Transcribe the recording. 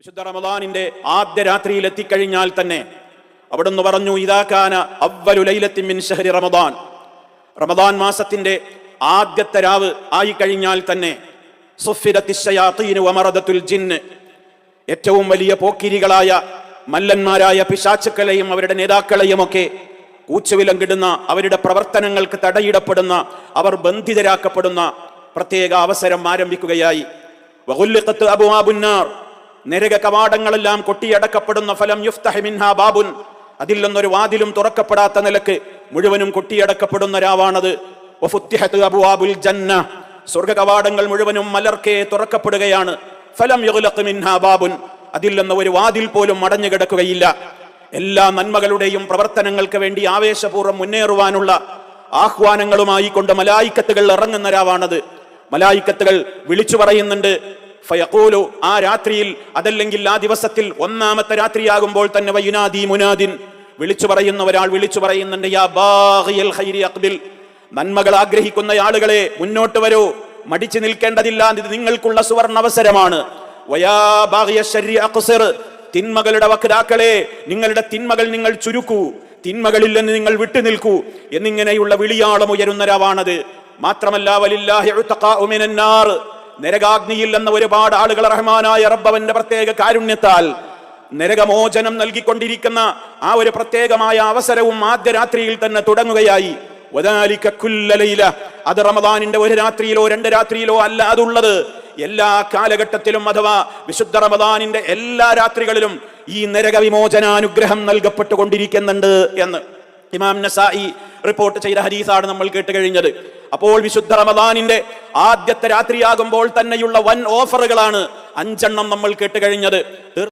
വിശുദ്ധ റമദാനിന്റെ ആദ്യ രാത്രിയിൽ എത്തിക്കഴിഞ്ഞാൽ തന്നെ അവിടുന്ന് പറഞ്ഞു ഇതാക്കാന അവലുലൈലത്തിമിൻ ഷഹരി റമദാൻ. റമദാൻ മാസത്തിന്റെ ആദ്യത്തെ രാവ് ആയി കഴിഞ്ഞാൽ തന്നെ ഏറ്റവും വലിയ പോക്കിരികളായ മല്ലന്മാരായ പിശാച്ചുക്കളെയും അവരുടെ നേതാക്കളെയും ഒക്കെ കൂച്ചുവിലങ്കിടുന്ന അവരുടെ പ്രവർത്തനങ്ങൾക്ക് തടയിടപ്പെടുന്ന അവർ ബന്ധിതരാക്കപ്പെടുന്ന പ്രത്യേക അവസരം ആരംഭിക്കുകയായി. നരക കവാടങ്ങളെല്ലാം കൊട്ടിയടക്കപ്പെടുന്ന ഫലം യുഫ്തഹിമിൻഹ ബാബുൻ. അതിൽ നിന്നൊരു വാതിലും തുറക്കപ്പെടാത്ത നിലയ്ക്ക് മുഴുവനും കൊട്ടിയടക്കപ്പെടുന്ന രാവാണത്. അബുവാബുൽ ജന്ന. സ്വർഗ കവാടങ്ങൾ മുഴുവനും മലർക്കെ തുറക്കപ്പെടുകയാണ്. ഫലം മിൻഹാ ബാബുൻ. അതിൽ നിന്ന് ഒരു വാതിൽ പോലും മടഞ്ഞു കിടക്കുകയില്ല. എല്ലാ നന്മകളുടെയും പ്രവർത്തനങ്ങൾക്ക് വേണ്ടി ആവേശപൂർവം മുന്നേറുവാനുള്ള ആഹ്വാനങ്ങളുമായി കൊണ്ട് മലായിക്കത്തുകൾ ഇറങ്ങുന്ന രാവാണത്. മലായിക്കത്തുകൾ വിളിച്ചു പറയുന്നുണ്ട് ഫയഖൂലു ആ രാത്രിയിൽ അതല്ലെങ്കിൽ ആ ദിവസത്തിൽ ഒന്നാമത്തെ രാത്രിയാകുമ്പോൾ തന്നെ വയുനാദി മുനാദിൻ വിളിച്ചു പറയുന്ന ഒരാൾ വിളിച്ചു പറയുന്നുണ്ട് യാ ബാഹിയൽ അഖ്ബിൽ നന്മകൾ ആഗ്രഹിക്കുന്ന ആളുകളെ മുന്നോട്ട് വരൂ മടിച്ചു നിൽക്കേണ്ടതില്ല ഇത് നിങ്ങൾക്കുള്ള സുവർണ അവസരമാണ്. തിന്മകളുടെ വക്താക്കളെ നിങ്ങളുടെ തിന്മകൾ നിങ്ങൾ ചുരുക്കൂ തിന്മകളിൽ നിന്ന് നിങ്ങൾ വിട്ടുനിൽക്കൂ എന്നിങ്ങനെയുള്ള വിളിയാളം ഉയരുന്ന രാവാണത് മാത്രമല്ല വലില്ലാഹി നരകാഗ്നിയിൽ എന്ന ഒരുപാട് ആളുകൾ റഹ്മാനായ റബ്ബവന്റെ പ്രത്യേക കാരുണ്യത്താൽ നരകമോചനം നൽകിക്കൊണ്ടിരിക്കുന്ന ആ ഒരു പ്രത്യേകമായ അവസരവും ആദ്യ രാത്രിയിൽ തന്നെ തുടങ്ങുകയായി. അത് റമദാനിന്റെ ഒരു രാത്രിയിലോ രണ്ട് രാത്രിയിലോ അല്ല അതുള്ളത് എല്ലാ കാലഘട്ടത്തിലും അഥവാ വിശുദ്ധ റമദാനിന്റെ എല്ലാ രാത്രികളിലും ഈ നരക വിമോചനാനുഗ്രഹം നൽകപ്പെട്ടുകൊണ്ടിരിക്കുന്നുണ്ട് എന്ന്. ഇമാം നസായി റിപ്പോർട്ട് ചെയ്ത ഹദീസാണ് നമ്മൾ കേട്ട് കഴിഞ്ഞത്. അപ്പോൾ വിശുദ്ധ റമദാനിന്റെ ആദ്യത്തെ രാത്രിയാകുമ്പോൾ തന്നെയുള്ള വൻ ഓഫറുകളാണ് അഞ്ചെണ്ണം നമ്മൾ കേട്ട് കഴിഞ്ഞത്.